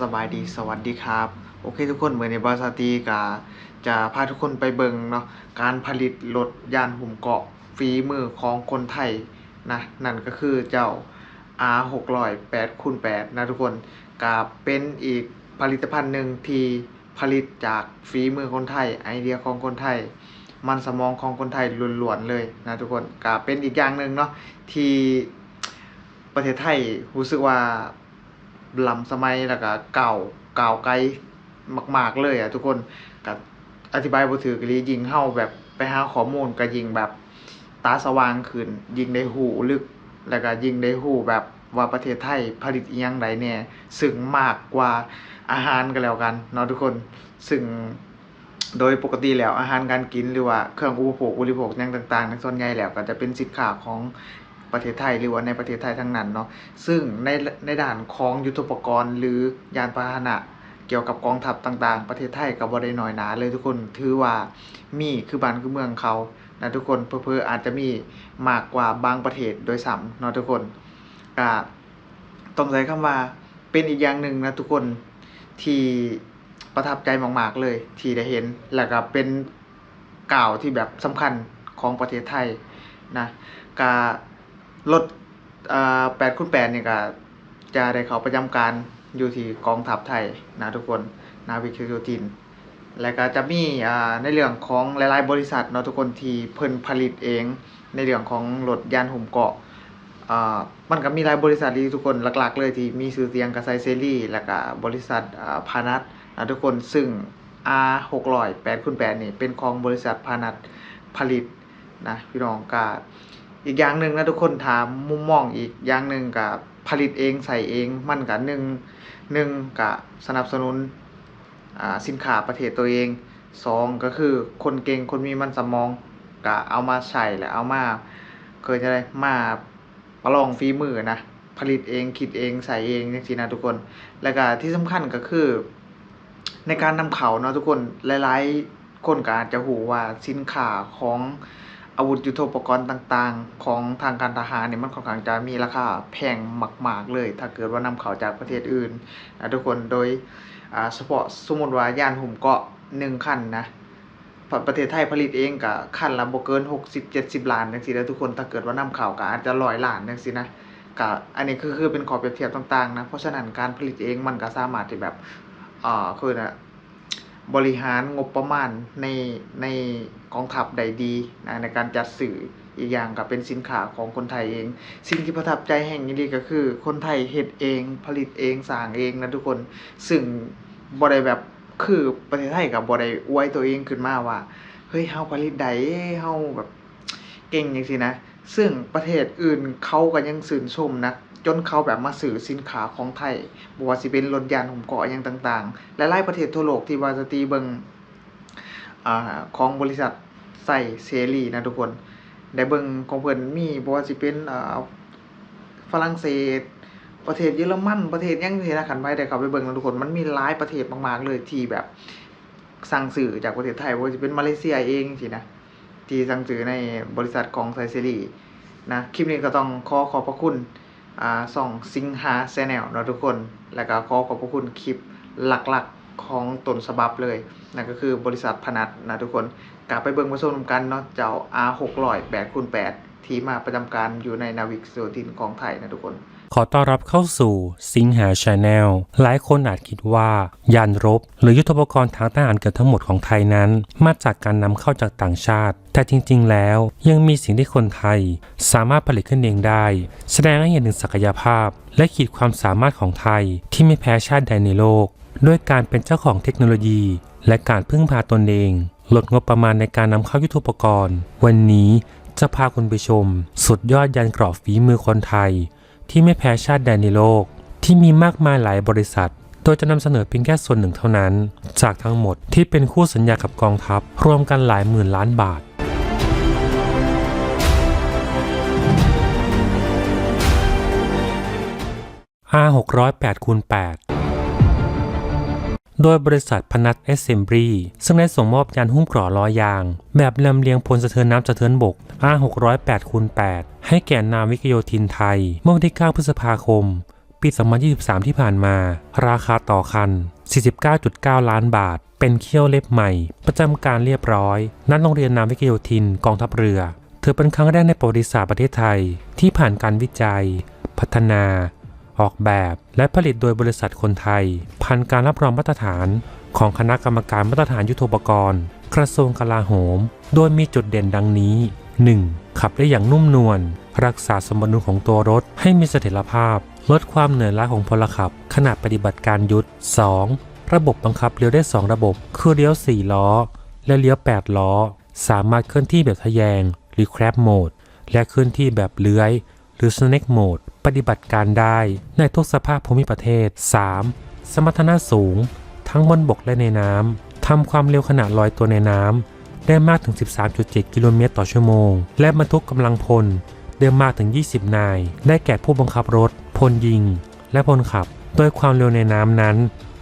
สบายดีสวัสดีครับ โอเคทุกคนเหมือนในบาสตีกาจะพาทุกคนไปเบิงเนาะการผลิตรถยานหุ่มเกาะฝีมือของคนไทยนะนั่นก็คือเจ้า R 6 0 8คูณ8นะทุกคนกาเป็นอีกผลิตภัณฑ์หนึ่งที่ผลิตจากฝีมือคนไทย ไอเดียของคนไทย มันสมองของคนไทยล้วนๆเลยนะทุกคนกาเป็นอีกอย่างหนึ่งเนาะที่ประเทศไทยรู้สึกว่า ล้ำสมัยแล้วก็เก่าเก่าไกลมาก ๆ เลยอะทุกคนก็อธิบายบ่ถูกอีหลียิงเฮาแบบไปหาข้อมูลก็ยิงแบบตาสว่างขึ้น ยิงได้หูลึก แล้วก็ยิงได้หูแบบว่าประเทศไทยผลิตอีหยังใดแน่ซึ่งมากกว่าอาหารก็แล้วกันเนาะทุกคนซึ่งโดยปกติแล้วอาหารการกินหรือว่าเครื่องอุปโภคบริโภคอย่างต่างๆในส่วนใหญ่แล้วก็จะเป็นสินค้าของ ประเทศไทยหรือว่าในประเทศไทยทั้งนั้นเนาะซึ่งในในด่านของยุทธปกรณ์ หรือยานพาหนะเกี่ยวกับกองทัพต่างๆ ประเทศไทยก็บ่ได้น้อยหนาเลยทุกคนถือว่ามีคือบ้านคือเมืองเขานะทุกคนเพิ่ออาจจะมีมากกว่าบางประเทศโดยซ้ำเนาะทุกคนก็ต้องใช้คำว่าเป็นอีกอย่างหนึ่งนะทุกคนที่ประทับใจมากๆเลยที่ได้เห็นแล้วก็เป็นก่าวที่แบบสำคัญของประเทศไทยนะก็ รถอ่าแปดคูณแปดเนี่ยก็จะได้เขาประจำการอยู่ที่กองทัพไทยนะทุกคนนาวิกโยธิน และก็จะมีอ่าในเรื่องของหลายๆบริษัทเนาะทุกคนที่เพิ่นผลิตเอง ในเรื่องของรถยานหุ่มเกาะอ่ามันก็มีหลายบริษัทที่ทุกคนหลักๆ เลยที่มีชื่อเสียงก็ไซเซรี่ แล้วก็บริษัทอ่าพานัทนะทุกคนซึ่ง R 600 8คูณ8นี่เป็นของบริษัทพานัทผลิตนะพี่น้องก็ อีกอย่างหนึ่งนะทุกคนถามมุมมองอีกอย่างหนึ่งกับผลิตเองใส่เองมันกับหนึ่งหนึ่งกับสนับสนุนสินค้าประเทศตัวเองสองก็คือคนเก่งคนมีมันสมองก็เอามาใส่และเอามาเคยจะได้มาประลองฝีมือนะผลิตเองคิดเองใส่เองจังซี่นะทุกคน แล้วก็ที่สำคัญก็คือ ในการนำเขาเนาะทุกคนหลายๆ คนก็อาจจะหูว่าสินค้าของ อาวุธยุทโธปกรณ์ต่างๆ ของทางการทหารเนี่ยมันค่อนข้างจะมีราคาแพงมาก ๆ เลย ถ้าเกิดว่านำเข้าจากประเทศอื่นนะทุกคนโดยเฉพาะสมมุติว่ายานหุ่มเกาะ1คันนะประประเทศไทยผลิตเองก็คันละบ่เกิน 60 70 ล้านจังซี่นะทุกคนถ้าเกิดว่านำเข้าก็อาจจะ100ล้านจังซี่นะก็อันนี้คือคือเป็นข้อเปรียบเทียบต่างๆนะเพราะฉะนั้นการผลิตเองมันก็สามารถที่แบบอ่าคือนะ บริหารงบประมาณในในกองทัพได้ดีนะในการจัดซื้ออีกอย่างก็เป็นสินค้าของคนไทยเอง สิ่งที่ประทับใจแห่งนี้ก็คือ คนไทยเฮ็ดเองผลิตเองสร้างเองนะทุกคนซึ่งบ่ได้แบบคือประเทศไทยก็บ่ได้อวยตัวเองขึ้นมาว่า เฮ้ยเฮาผลิตได้เฮาแบบเก่งจังซี่นะ ซึ่งประเทศอื่นเขาก็ยังชื่นชมนะจนเขาแบบมาซื้อสินค้าของไทยบว่าสิเป็นรถยานหุ่มเกาะอิหยังต่างๆหลายๆประเทศทั่วโลกที่วาจะตีเบิงอของบริษัทใส่เสรีนะทุกคนได้เบิงของเพิ่นมีบว่าสิเป็นฝรั่งเศส ประเทศเยอรมันประเทศยังทีนะคันไปได้เขาไปเบิงนะทุกคนมันมีหลายประเทศมากๆเลยที่แบบสั่งซื้อจากประเทศไทยบ่ว่าสิเป็นมาเลเซียเองจังซี่นะ ที่สั่งซื้อในบริษัทของไซเซรีนะคลิปนี้ก็ต้องขอขอบพระคุณอ่าส่องสิงหาแชนแนลเนาะทุกคน แล้วก็ขอขอบพระคุณคลิปหลักๆของต้นฉบับเลยนั่นก็คือบริษัทพนัทนะทุกคนกลับไปเบิ่งมาชมกันเนาะเจ้า R 600 8คูณ8ที่มาประจำการอยู่ในนาวิกโซตินของไทยนะทุกคน ขอต้อนรับเข้าสู่สิงหาชาแนลหลายคนอาจคิดว่า ยานรบ หรือยุทโธปกรณ์ทางทหารเกือบทั้งหมดของไทยนั้น มาจากการนำเข้าจากต่างชาติ แต่จริงๆ แล้วยังมีสิ่งที่คนไทย สามารถผลิตขึ้นเองได้ แสดงให้เห็นถึงศักยภาพ และขีดความสามารถของไทยที่ไม่แพ้ชาติใดในโลก ด้วยการเป็นเจ้าของเทคโนโลยี และการพึ่งพาตนเอง ลดงบประมาณในการนำเข้ายุทโธปกรณ์ วันนี้จะพาคุณไปชม สุดยอดยานกรอบฝีมือคนไทย ที่ไม่แพ้ชาติใดในโลก ที่มีมากมายหลายบริษัท โดยจะนำเสนอเพียงแค่ส่วนหนึ่งเท่านั้น จากทั้งหมดที่เป็นคู่สัญญากับกองทัพ รวมกันหลายหมื่นล้านบาทอา608คูณ8 โดยบริษัทพนัทเอสเซมบรีซึ่งได้ส่งมอบยานหุ้มเกราะล้อยาง แบบลำเลียงพลสะเทือนน้ำสะเทือนบก R 608 คูณ8ให้แก่นาวิกโยธินไทย เมื่อวันที่ 9 พฤษภาคม ปี 2023 ที่ผ่านมา ราคาต่อคัน 49.9 ล้านบาท เป็นเขี้ยวเล็บใหม่ ประจำการเรียบร้อย นัดโรงเรียนนาวิกโยธินกองทัพเรือ ถือเป็นครั้งแรกในประวัติศาสตร์ประเทศไทย ที่ผ่านการวิจัย พัฒนา ออกแบบและผลิตโดยบริษัทคนไทย ผ่านการรับรองมาตรฐานของคณะกรรมการมาตรฐานยุทโธปกรณ์กระทรวงกลาโหม โดยมีจุดเด่นดังนี้ 1. ขับได้อย่างนุ่มนวล รักษาสมดุลของตัวรถให้มีเสถียรภาพ ลดความเหนื่อยล้าของพลขับ ขณะปฏิบัติการยุทธ 2. ระบบบังคับเลี้ยวได้ 2 ระบบ คือเลี้ยว 4 ล้อ และเลี้ยว 8 ล้อ สามารถเคลื่อนที่แบบทะแยง หรือ crab mode และเคลื่อนที่แบบเลื้อย หรือ snake mode ปฏิบัติการได้ในทุกสภาพภูมิประเทศ 3. สมรรถนะสูง ทั้งบนบกและในน้ำทำความเร็วขณะลอยตัวในน้ำได้มากถึง 13.7 กิโลเมตรต่อชั่วโมง และบรรทุกกำลังพลได้มากถึง 20 นาย ได้แก่ผู้บังคับรถ พลยิง และพลขับ โดยความเร็วในน้ำนั้น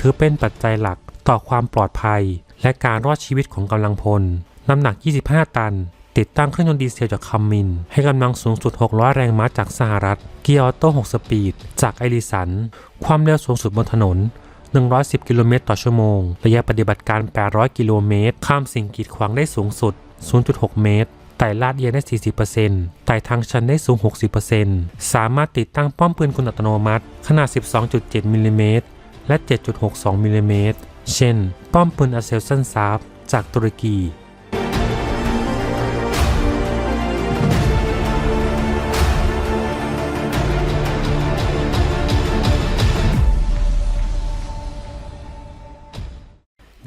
ถือเป็นปัจจัยหลักต่อความปลอดภัย และการรอดชีวิตของกำลังพล น้ำหนัก 25 ตัน ติดตั้งเครื่องยนต์ดีเซลจากคัมมิน ให้กำลังสูงสุด 600 แรงม้าจากสหรัฐ เกียร์ออโต้ 6 สปีด จากไอริสัน ความเร็วสูงสุดบนถนน 110 กิโลเมตรต่อชั่วโมง ระยะปฏิบัติการ 800 กิโลเมตร ข้ามสิ่งกีดขวางได้สูงสุด 0.6 เมตร ไต่ลาดเอียงได้ 40%ไต่ทางชันได้สูง 60%สามารถติดตั้งป้อมปืนกลอัตโนมัติ ขนาด 12.7 มิลลิเมตร และ 7.62 มิลลิเมตร เช่น ป้อมปืนอาเซลซันซาฟจากตุรกี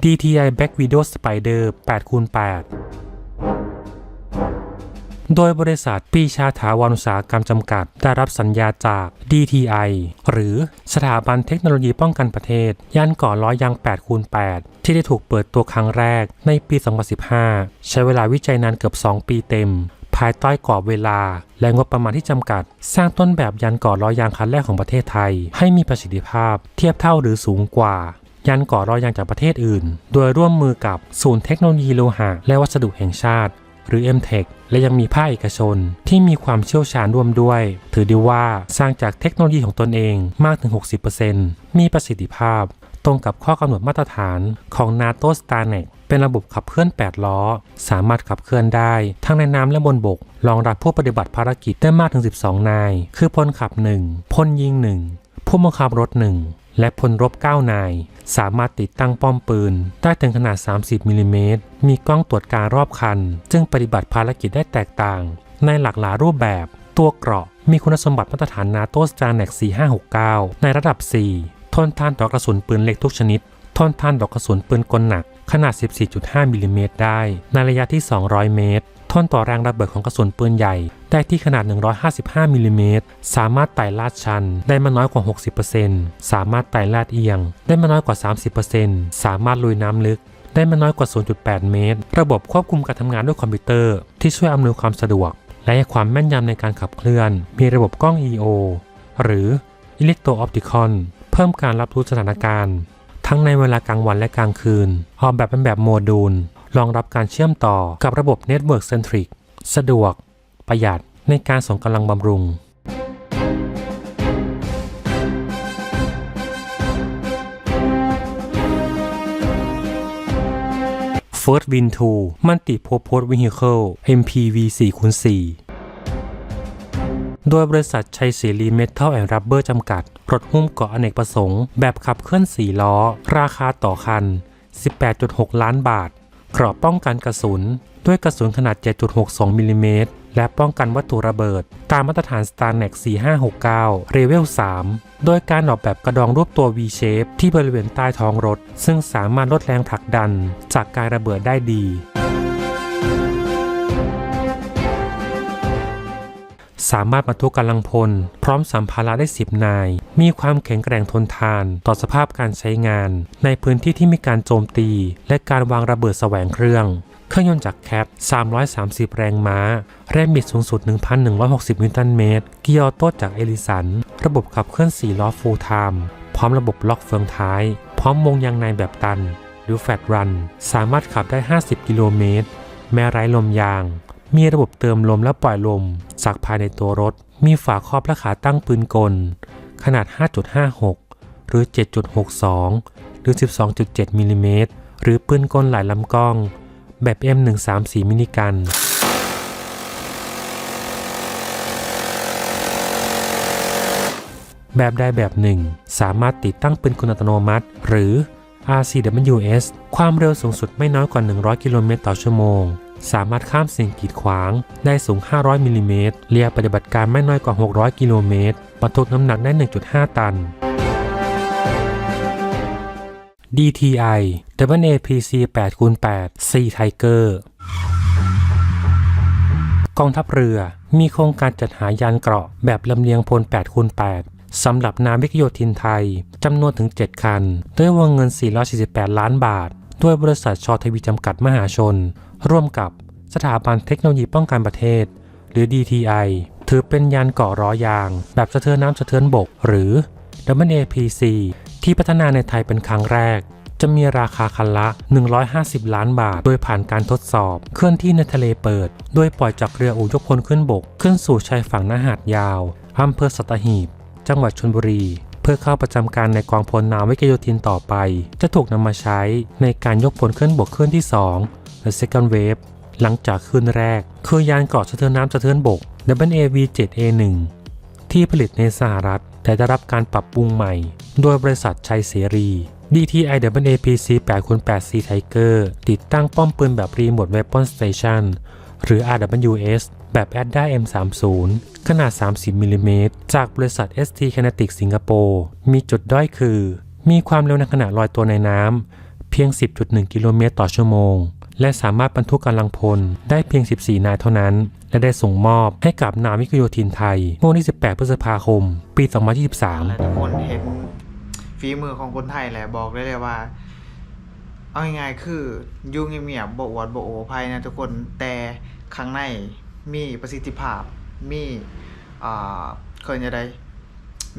DTI Back Video Spider 8x8 โดยบริษัทปีชาถาวรอุตสาหกรรมจำกัด ได้รับสัญญาจาก DTI หรือสถาบันเทคโนโลยีป้องกันประเทศย่านก่อล้อยยาง 8x8 ที่ได้ถูกเปิดตัวครั้งแรกในปี 2015 ใช้เวลาวิจัยนานเกือบ 2 ปีเต็ม ภายใต้กรอบเวลา และงบประมาณที่จำกัด สร้างต้นแบบยันก่อล้อยยางคันแรกของประเทศไทย ให้มีประสิทธิภาพ เทียบเท่าหรือสูงกว่า ยันก่อรอยยางจากประเทศอื่น โดยร่วมมือกับศูนย์เทคโนโลยีโลหะและวัสดุแห่งชาติ หรือ MTech และยังมีภาคเอกชนที่มีความเชี่ยวชาญร่วมด้วย ถือได้ว่าสร้างจากเทคโนโลยีของตนเองมากถึง 60%มีประสิทธิภาพ ตรงกับข้อกำหนดมาตรฐานของ NATO Starnex เป็นระบบขับเคลื่อน 8 ล้อ สามารถขับเคลื่อนได้ ทั้งในน้ำและบนบก รองรับผู้ปฏิบัติภารกิจได้มากถึง 12 นาย คือพลขับ 1 พลยิง 1 ผู้บังคับรถ 1 และพลรบ 9 นาย สามารถติดตั้งป้อมปืน ได้ถึงขนาด 30มิลลิเมตรมีกล้องตรวจการรอบคันจึงปฏิบัติภารกิจได้แตกต่าง ในหลากหลายรูปแบบ ตัวเกราะ มีคุณสมบัติมาตรฐาน NATO Starnex 4569 ในระดับ 4 ทนทานต่อกระสุนปืนเล็กทุกชนิด ทนทานต่อกระสุนปืนกลหนักขนาด 14.5มิลลิเมตรได้ ในระยะที่ 200 เมตร ทนต่อแรงระเบิดของกระสุนปืนใหญ่ ได้ที่ขนาด 155มิลลิเมตรสามารถไต่ลาดชันได้ม่น้อยกว่า 60%สามารถไต่ลาดเอียง ได้ม่น้อยกว่า 30%สามารถลุยน้ำลึก ได้ม่น้อยกว่า 0.8 เมตร ระบบควบคุมการทำงานด้วยคอมพิวเตอร์ ที่ช่วยอำนวยความสะดวก และให้ความแม่นยำในการขับเคลื่อน มีระบบกล้อง EO หรือ Electro Opticon เพิ่มการรับรู้สถานการณ์ ทั้งในเวลากลางวันและกลางคืน ออกแบบเป็นแบบโมดูล รองรับการเชื่อมต่อกับระบบ Network Centric สะดวก ประหยัดในการส่งกำลังบำรุง First Win 2มันติโพโพส Vehicle MPV 4คูณ4โดยบริษัทชัยเสรีเมทัลแอนด์รับเบอร์จำกัด รถหุ้มเกาะอเนกประสงค์ แบบขับเคลื่อน 4 ล้อ ราคาต่อคัน 18.6 ล้านบาท กรอบป้องกันกระสุน ด้วยกระสุนขนาด 7.62 มิลลิเมตร และป้องกันวัตถุระเบิด ตามมาตรฐาน Starnex 4569 Level 3 โดยการออกแบบกระดองรูปตัว V shape ที่บริเวณใต้ท้องรถ ซึ่งสามารถลดแรงผลักดัน จากการระเบิดได้ดี สามารถบรรทุกกำลังพล พร้อมสัมภาระได้ 10 นาย มีความแข็งแกร่งทนทานต่อสภาพการใช้งาน ในพื้นที่ที่มีการโจมตี และการวางระเบิดแสวงเครื่อง เครื่องยนต์จากแคป 330 แรงม้า แรงบิดสูงสุด 1,160 นิวตันเมตร เกียร์ออโต้จากเอลิสัน ระบบขับเคลื่อน 4 ล้อฟูลไทม์พร้อมระบบล็อกเฟืองท้าย พร้อมวงยางในแบบตัน หรือแฟตรัน สามารถขับได้ 50 กิโลเมตร แม้ไร้ลมยาง มีระบบเติมลมและปล่อยลมจากภายในตัวรถ มีฝาครอบและขาตั้งปืนกล ขนาด 5.56 หรือ 7.62 หรือ 12.7 มิลลิเมตร หรือปืนกลหลายลำกล้อง แบบ M134 มินิกันแบบใดแบบหนึ่ง สามารถติดตั้งปืนกลอัตโนมัติ หรือ RCWS ความเร็วสูงสุดไม่น้อยกว่า 100 กิโลเมตรต่อชั่วโมง สามารถข้ามสิ่งกีดขวาง ได้สูง 500มิลลิเมตรเรียปฏิบัติการไม่น้อยกว่า 600 กิโลเมตรบรรทุกน้ำหนักได้ 1.5 ตัน DTI WAPC 8x8 C Tiger กองทัพเรือมีโครงการจัดหายานเกราะแบบลำเลียงพล 8x8 สำหรับนาวิกโยธินไทยจำนวนถึง 7 คัน ด้วยวงเงิน 448 ล้านบาท ด้วยบริษัทชอทวีจำกัดมหาชน ร่วมกับสถาบันเทคโนโลยีป้องกันประเทศ หรือ DTI ถือเป็นยานเกาะล้อยาง แบบสะเทือนน้ำสะเทือนบก หรือ WAPC ที่พัฒนาในไทยเป็นครั้งแรก จะมีราคาคันละ 150 ล้านบาท โดยผ่านการทดสอบ เคลื่อนที่ในทะเลเปิด โดยปล่อยจากเรืออู่ยกพลขึ้นบก ขึ้นสู่ชายฝั่งหน้าหาดยาวอำเภอสัตหีบ จังหวัดชลบุรี เพื่อเข้าประจำการในกองพลนาวิกโยธินต่อไป จะถูกนำมาใช้ในการยกพลขึ้นบกขึ้นที่ 2 หรือ second wave หลังจากขึ้นแรก คือยานเกาะสะเทือนน้ำสะเทือนบก WAV-7A1 ที่ผลิตในสหรัฐ แต่ได้รับการปรับปรุงใหม่ โดยบริษัทชัยเสรี DTIWAPC 8 8 c Tiger ติดตั้งป้อมปืนแบบ Remote Weapon Station หรือ RWS แบบ ADDA M30 ขนาด 30มิลลิเมตรจากบริษัท ST Kinetic สิงคโปร์มีจุดด้อยคือ มีความเร็วในขณะลอยตัวในน้ำเพียง 10.1 กิโลเมตรต่อชั่วโมง และสามารถบรรทุกกำลังพลได้เพียง 14 นายเท่านั้น และได้ส่งมอบให้กับนาวิกโยธินไทยเมื่อวันที่ 18 พฤษภาคม ปี 2023 ทุกคนเห็นฝีมือของคนไทยแหละบอกได้เลยว่า เอาง่ายๆคือยุ่งเงียบๆบอวดบโอภัยนะทุกคนแต่ข้างในมีประสิทธิภาพมีอ่าเคยจะได้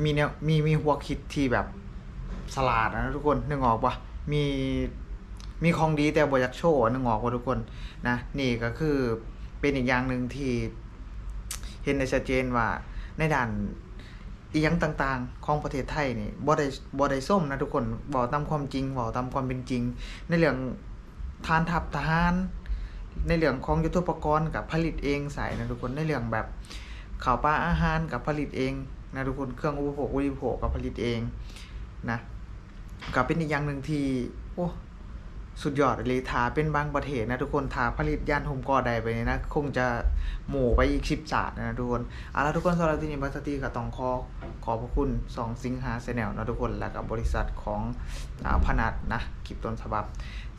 มีแนวมีมีหัวคิดที่แบบสลาดนะทุกคนนึกออกปะมี มีของดีแต่บ่อยากโชว์นึกออกปะทุกคนนะนี่ก็คือเป็นอีกอย่างหนึ่งที่เห็นได้ชัดเจนว่าในด้านอียังต่างๆ ของประเทศไทยนี่บ่ได้บ่ได้ส้มนะทุกคนบอกตามความจริงบอกตามความเป็นจริง ในเรื่องทานทัพทหารในเรื่องของยุทธปกรณ์กับผลิตเองใส่นะทุกคนในเรื่องแบบข่าวปลาอาหารกับผลิตเองนะทุกคนเครื่องอุปโภคบริโภคกับผลิตเองนะกับเป็นอีกอย่างหนึ่งที่โอ้ สุดยอดเลยทาเป็นบางประเทศนะทุกคนทาผลิตยานโฮมกอใดไปเนี่ยนะ คงจะหมู่ไปอีกสิบศาสตร์นะทุกคนเอาละทุกคนสำหรับที่นี่บัสตีก็ต้องขอขอบพระคุณสองสิงหาแนลนะทุกคนและกับบริษัทของอ่าพนัดนะคลิปต้นฉบับ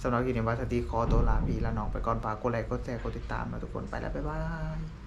สำหรับคลิปนี้วัสตีขอตัวลาพี่และน้องไปก่อนฝากกดไลค์กดแชร์กดติดตามนะทุกคนไปแล้วบ๊ายบาย